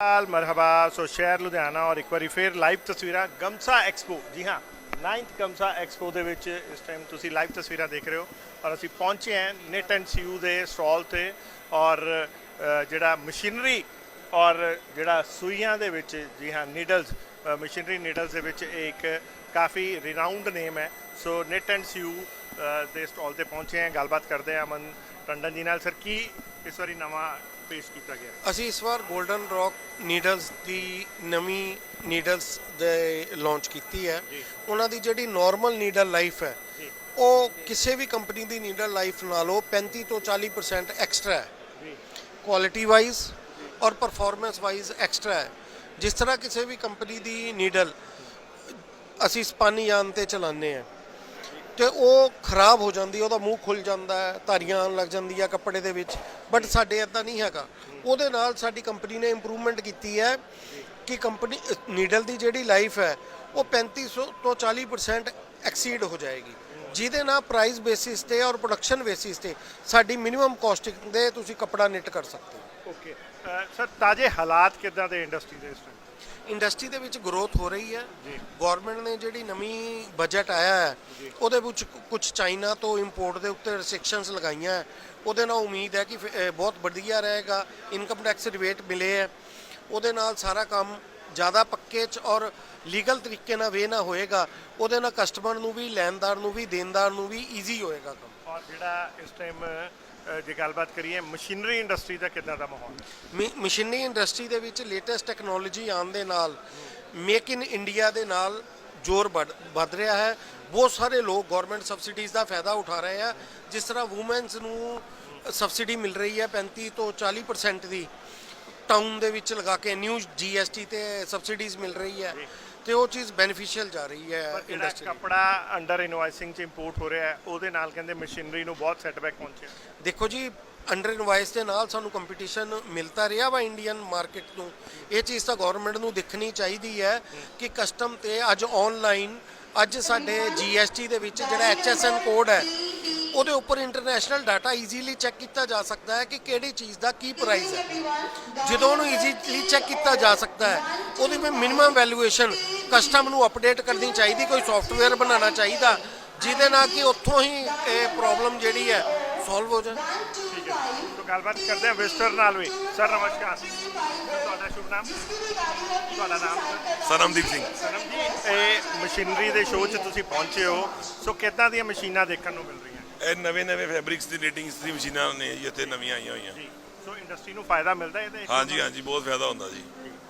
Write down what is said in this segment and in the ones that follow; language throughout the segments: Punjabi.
ਹਾਲ, ਮਰਹਬਾ। ਸੋ ਸ਼ਹਿਰ ਲੁਧਿਆਣਾ ਔਰ ਇੱਕ ਵਾਰੀ ਫੇਰ ਲਾਈਵ ਤਸਵੀਰਾਂ ਗਮਸਾ ਐਕਸਪੋ ਜੀ ਹਾਂ 9th ਗਮਸਾ ਐਕਸਪੋ ਦੇ ਵਿੱਚ ਇਸ ਟਾਈਮ ਤੁਸੀਂ ਲਾਈਵ ਤਸਵੀਰਾਂ ਦੇਖ ਰਹੇ ਹੋ ਔਰ ਅਸੀਂ ਪਹੁੰਚੇ ਹਾਂ ਨੈਟ ਐਂਡ ਸੀਯੂ ਦੇ ਸਟਾਲ ਤੇ ਔਰ ਜਿਹੜਾ ਮਸ਼ੀਨਰੀ ਔਰ ਜਿਹੜਾ ਸੂਈਆਂ ਦੇ ਵਿੱਚ, ਜੀ ਹਾਂ ਨੀਡਲਸ ਮਸ਼ੀਨਰੀ ਨੀਡਲਸ ਦੇ ਵਿੱਚ ਇਹ ਇੱਕ ਕਾਫੀ ਰਿਨਾਊਂਡ ਨੇਮ ਹੈ। ਸੋ ਨੈਟ ਐਂਡ ਸੀਯੂ ਦੇ ਸਟਾਲ ਤੇ ਪਹੁੰਚੇ ਹਾਂ, ਗੱਲਬਾਤ ਕਰਦੇ ਹਾਂ ਅਮਨ ਟੰਡਨ ਜੀ ਨਾਲ। ਸਰ ਕੀ ਇਸ ਵਾਰੀ ਨਵਾਂ ਪੇਸ਼ ਕੀਤਾ ਗਿਆ। ਅਸੀਂ ਇਸ ਵਾਰ 골ਡਨ ਰੌਕ ਨੀਡਲਸ ਦੀ ਨਵੀਂ ਨੀਡਲਸ ਦੇ ਲਾਂਚ ਕੀਤੀ ਹੈ। ਉਹਨਾਂ ਦੀ ਜਿਹੜੀ ਨਾਰਮਲ ਨੀਡਲ ਲਾਈਫ ਹੈ ਉਹ ਕਿਸੇ ਵੀ ਕੰਪਨੀ ਦੀ ਨੀਡਲ ਲਾਈਫ ਨਾਲੋਂ 35 ਤੋਂ 40% ਐਕਸਟਰਾ ਹੈ। ਜੀ। ਕੁਆਲਿਟੀ ਵਾਈਜ਼ ਔਰ ਪਰਫਾਰਮੈਂਸ ਵਾਈਜ਼ ਐਕਸਟਰਾ ਹੈ। ਜਿਸ ਤਰ੍ਹਾਂ ਕਿਸੇ ਵੀ ਕੰਪਨੀ ਦੀ ਨੀਡਲ ਅਸੀਂ ਸਪਾਨੀ ਯਾਨ ਤੇ ਚਲਾਉਂਦੇ ਆ ਤੇ ਉਹ ਖਰਾਬ ਹੋ ਜਾਂਦੀ ਉਹਦਾ ਮੂੰਹ ਖੁੱਲ ਜਾਂਦਾ ਹੈ, ਧਾਰੀਆਂ ਆਉਣ ਲੱਗ ਜਾਂਦੀ ਆ ਕੱਪੜੇ ਦੇ ਵਿੱਚ ਬਟ ਸਾਡੇ ਇਦਾਂ ਨਹੀਂ ਹੈਗਾ। ਉਹਦੇ ਨਾਲ ਸਾਡੀ ਕੰਪਨੀ ਨੇ ਇੰਪਰੂਵਮੈਂਟ ਕੀਤੀ ਹੈ ਕਿ ਕੰਪਨੀ ਨੀਡਲ ਦੀ ਜਿਹੜੀ ਲਾਈਫ ਹੈ, ਉਹ 3500 ਤੋਂ 40% ਐਕਸੀਡ ਹੋ ਜਾਏਗੀ। ਜਿਹਦੇ ਨਾਲ ਪ੍ਰਾਈਸ ਬੇਸਿਸ ਤੇ ਔਰ ਪ੍ਰੋਡਕਸ਼ਨ ਬੇਸਿਸ ਤੇ ਸਾਡੀ ਮਿਨੀਮਮ ਕਾਸਟਿੰਗ ਦੇ ਤੁਸੀਂ ਕੱਪੜਾ ਨਿਟ ਕਰ ਸਕਦੇ ਹੋ। ਓਕੇ ਸਰ ਤਾਜੇ ਹਾਲਾਤ ਕਿੱਦਾਂ ਦੇ ਇੰਡਸਟਰੀ ਦੇ ਇਸ ਟਾਈਮ ਇੰਡਸਟਰੀ ਦੇ ਵਿੱਚ ਗਰੋਥ ਹੋ ਰਹੀ ਹੈ। ਗਵਰਨਮੈਂਟ ਨੇ ਜਿਹੜੀ ਨਵੀਂ ਬਜਟ ਆਇਆ ਹੈ ਉਹਦੇ ਵਿੱਚ ਕੁਝ ਚਾਈਨਾ ਤੋਂ ਇੰਪੋਰਟ ਦੇ ਉੱਤੇ ਰੈਸਟ੍ਰਿਕਸ਼ਨਸ ਲਗਾਈਆਂ ਹੈ। ਉਹਦੇ ਨਾਲ ਉਮੀਦ ਹੈ ਕਿ ਅਹ, ਬਹੁਤ ਵਧੀਆ ਰਹੇਗਾ। ਇਨਕਮ ਟੈਕਸ ਰਿਬੇਟ ਮਿਲੇ ਹੈ। ਉਹਦੇ ਨਾਲ ਸਾਰਾ ਕੰਮ ਜ਼ਿਆਦਾ ਪੱਕੇ ਚ ਔਰ ਲੀਗਲ ਤਰੀਕੇ ਨਾਲ ਵੇ ਨਾ ਹੋਏਗਾ ਉਹਦੇ ਨਾਲ ਕਸਟਮਰ ਨੂੰ ਵੀ ਲੈਣਦਾਰ ਨੂੰ ਵੀ ਦੇਣਦਾਰ ਨੂੰ ਵੀ ਈਜ਼ੀ ਹੋਏਗਾ ਕੰਮ। ਔਰ ਜਿਹੜਾ ਇਸ ਟਾਈਮ ਜੇ ਗੱਲਬਾਤ ਕਰੀਏ ਮਸ਼ੀਨਰੀ ਇੰਡਸਟਰੀ ਦਾ ਕਿੱਦਾਂ ਦਾ ਮਾਹੌਲ ਹੈ? ਮ- ਮਸ਼ੀਨੀ ਇੰਡਸਟਰੀ ਦੇ ਵਿੱਚ ਲੇਟੈਸਟ ਟੈਕਨੋਲੋਜੀ ਆਉਣ ਦੇ ਨਾਲ ਮੇਕ ਇਨ ਇੰਡੀਆ ਦੇ ਨਾਲ ਜ਼ੋਰ ਵੱਧ ਵੱਧ ਰਿਹਾ ਹੈ। ਬਹੁਤ ਸਾਰੇ ਲੋਕ ਗਵਰਨਮੈਂਟ ਸਬਸਿਡੀਜ਼ ਦਾ ਫਾਇਦਾ ਉਠਾ ਰਹੇ ਆ। ਜਿਸ ਤਰ੍ਹਾਂ ਔਮਨਸ ਨੂੰ ਸਬਸਿਡੀ ਮਿਲ ਰਹੀ ਹੈ 35 ਤੋਂ 40% ਦੀ। ਟਾਊਨ ਦੇ ਵਿੱਚ ਲਗਾ ਕੇ ਨਿਊ ਜੀਐਸਟੀ ਤੇ ਸਬਸਿਡੀਜ਼ ਮਿਲ ਰਹੀ ਹੈ ਤੇ ਉਹ ਚੀਜ਼ ਬੈਨੀਫੀਸ਼ੀਅਲ ਜਾ ਰਹੀ ਹੈ ਇੰਡਸਟਰੀ ਕਪੜਾ ਅੰਡਰ ਇਨਵਾਈਸਿੰਗ ਚ ਇੰਪੋਰਟ ਹੋ ਰਿਹਾ ਹੈ ਉਹਦੇ ਨਾਲ ਕਹਿੰਦੇ ਮਸ਼ੀਨਰੀ ਨੂੰ ਬਹੁਤ ਸੈਟਬੈਕ ਪਹੁੰਚਿਆ। ਦੇਖੋ ਜੀ ਅੰਡਰ ਇਨਵਾਈਸ ਦੇ ਨਾਲ ਸਾਨੂੰ ਕੰਪੀਟੀਸ਼ਨ ਮਿਲਦਾ ਰਿਹਾ ਵਾ ਇੰਡੀਅਨ ਮਾਰਕੀਟ ਨੂੰ। ਇਹ ਚੀਜ਼ ਤਾਂ ਗਵਰਨਮੈਂਟ ਨੂੰ ਦੇਖਣੀ ਚਾਹੀਦੀ ਹੈ ਕਿ ਕਸਟਮ ਤੇ ਅੱਜ ਆਨਲਾਈਨ ਅੱਜ ਸਾਡੇ GST ਦੇ ਵਿੱਚ ਜਿਹੜਾ HSN ਕੋਡ ਹੈ ਉਹਦੇ ਉੱਪਰ ਇੰਟਰਨੈਸ਼ਨਲ ਡਾਟਾ ਈਜ਼ੀਲੀ ਚੈੱਕ ਕੀਤਾ ਜਾ ਸਕਦਾ ਹੈ ਕਿ ਕਿਹੜੀ ਚੀਜ਼ ਦਾ ਕੀ ਪ੍ਰਾਈਸ ਹੈ। ਜਦੋਂ ਉਹਨੂੰ ਈਜ਼ੀਲੀ ਚੈੱਕ ਕੀਤਾ ਜਾ ਸਕਦਾ ਹੈ ਉਹਦੀ ਵੀ ਮਿਨੀਮਮ ਵੈਲਿਊਏਸ਼ਨ ਕਸਟਮ ਨੂੰ ਅਪਡੇਟ ਕਰਨੀ ਚਾਹੀਦੀ ਕੋਈ ਸੌਫਟਵੇਅਰ ਬਣਾਉਣਾ ਚਾਹੀਦਾ ਜਿਹਦੇ ਨਾਲ ਕਿ ਉੱਥੋਂ ਹੀ ਇਹ ਪ੍ਰੋਬਲਮ ਜਿਹੜੀ ਹੈ ਸੋਲਵ ਹੋ ਜਾਏ ਠੀਕ ਹੈ। ਗੱਲਬਾਤ ਕਰਦੇ ਹਾਂ ਵਿਜ਼ਟਰ ਨਾਲ ਵੀ। ਸਰ ਨਮਸਕਾਰ। ਤੁਹਾਡਾ ਸ਼ੁਭ ਨਾਮ? ਤੁਹਾਡਾ ਨਾਮ? ਸਰ ਸਰਮਦੀਪ ਸਿੰਘ ਸਨਮ ਜੀ ਇਹ ਮਸ਼ੀਨਰੀ ਦੇ ਸ਼ੋਅ 'ਚ ਤੁਸੀਂ ਪਹੁੰਚੇ ਹੋ। ਸੋ ਕਿੱਦਾਂ ਦੀਆਂ ਮਸ਼ੀਨਾਂ ਦੇਖਣ ਨੂੰ ਮਿਲ ਰਹੀਆਂ? ਇਹ ਨਵੇਂ ਨਵੇਂ ਫੈਬਰਿਕਸ ਦੀ ਰੇਟਿੰਗਸ ਦੀ ਮਸ਼ੀਨਾਂ ਨੇ ਜੀ ਇੱਥੇ ਨਵੀਆਂ ਆਈਆਂ ਹੋਈਆਂ। ਜੀ ਸੋ ਇੰਡਸਟਰੀ ਨੂੰ ਫਾਇਦਾ ਮਿਲਦਾ ਇਹਦੇ ਹਾਂਜੀ ਹਾਂਜੀ ਬਹੁਤ ਫਾਇਦਾ ਹੁੰਦਾ ਜੀ।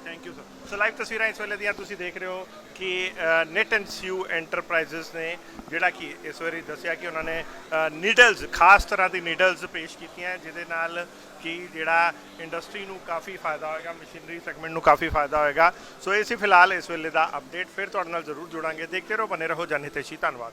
Thank you sir so live ਤਸਵੀਰਾਂ ਇਸ ਵੇਲੇ ਦੀਆਂ ਤੁਸੀਂ ਦੇਖ ਰਹੇ ਹੋ ਕਿ ਨੈਟ ਐਂਡ ਸੀਯੂ ਐਂਟਰਪ੍ਰਾਈਜ਼ਸ ਨੇ ਜਿਹੜਾ ਕਿ ਇਸ ਵਾਰੀ ਦੱਸਿਆ ਕਿ ਉਹਨਾਂ ਨੇ ਨੀਡਲਸ ਖਾਸ ਤਰ੍ਹਾਂ ਦੀ ਨੀਡਲਸ ਪੇਸ਼ ਕੀਤੀਆਂ ਜਿਹਦੇ ਨਾਲ ਕਿ ਜਿਹੜਾ ਇੰਡਸਟਰੀ ਨੂੰ ਕਾਫੀ ਫਾਇਦਾ ਹੋਏਗਾ ਮਸ਼ੀਨਰੀ ਸੈਗਮੈਂਟ ਨੂੰ ਕਾਫੀ ਫਾਇਦਾ ਹੋਏਗਾ। ਸੋ ਇਹ ਸੀ ਫਿਲਹਾਲ ਇਸ ਵੇਲੇ ਦਾ ਅਪਡੇਟ ਫਿਰ ਤੁਹਾਡੇ ਨਾਲ ਜ਼ਰੂਰ ਜੁੜਾਂਗੇ। ਦੇਖਦੇ ਰਹੋ ਬਨੇ ਰਹੋ ਜਨਹਿਤੇਸ਼ੀ ਧੰਨਵਾਦ।